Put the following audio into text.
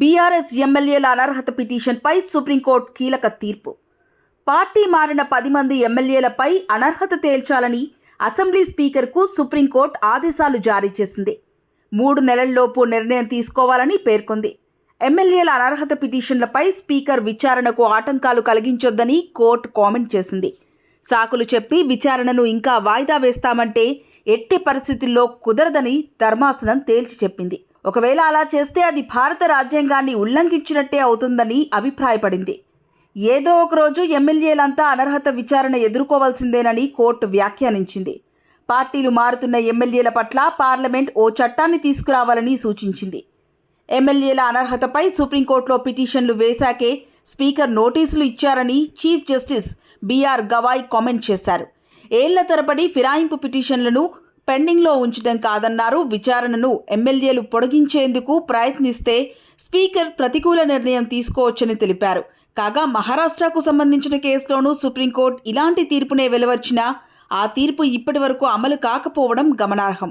BRS ఎమ్మెల్యేల అనర్హత పిటిషన్పై సుప్రీంకోర్టు కీలక తీర్పు. పార్టీ మారిన పది మంది ఎమ్మెల్యేలపై అనర్హత తేల్చాలని అసెంబ్లీ స్పీకర్కు సుప్రీంకోర్టు ఆదేశాలు జారీ చేసింది. మూడు నెలల్లోపు నిర్ణయం తీసుకోవాలని పేర్కొంది. ఎమ్మెల్యేల అనర్హత పిటిషన్లపై స్పీకర్ విచారణకు ఆటంకాలు కలిగించొద్దని కోర్టు కామెంట్ చేసింది. సాకులు చెప్పి విచారణను ఇంకా వాయిదా వేస్తామంటే ఎట్టి పరిస్థితుల్లో కుదరదని ధర్మాసనం తేల్చి చెప్పింది. ఒకవేళ అలా చేస్తే అది భారత రాజ్యాంగాన్ని ఉల్లంఘించినట్టే అవుతుందని అభిప్రాయపడింది. ఏదో ఒక రోజు ఎమ్మెల్యేలంతా అనర్హత విచారణ ఎదుర్కోవాల్సిందేనని కోర్టు వ్యాఖ్యానించింది. పార్టీలు మారుతున్న ఎమ్మెల్యేల పట్ల పార్లమెంట్ ఓ చట్టాన్ని తీసుకురావాలని సూచించింది. ఎమ్మెల్యేల అనర్హతపై సుప్రీంకోర్టులో పిటిషన్లు వేశాకే స్పీకర్ నోటీసులు ఇచ్చారని chief justice B R Gavai comment చేశారు. ఏళ్ళ తరబడి ఫిరాయింపు పిటిషన్లను పెండింగ్లో ఉంచడం కాదన్నారు. విచారణను ఎమ్మెల్యేలు పొడిగించేందుకు ప్రయత్నిస్తే స్పీకర్ ప్రతికూల నిర్ణయం తీసుకోవచ్చని తెలిపారు. కాగా మహారాష్ట్రకు సంబంధించిన కేసులోనూ సుప్రీంకోర్టు ఇలాంటి తీర్పునే వెలువర్చినా ఆ తీర్పు ఇప్పటి వరకు అమలు కాకపోవడం గమనార్హం.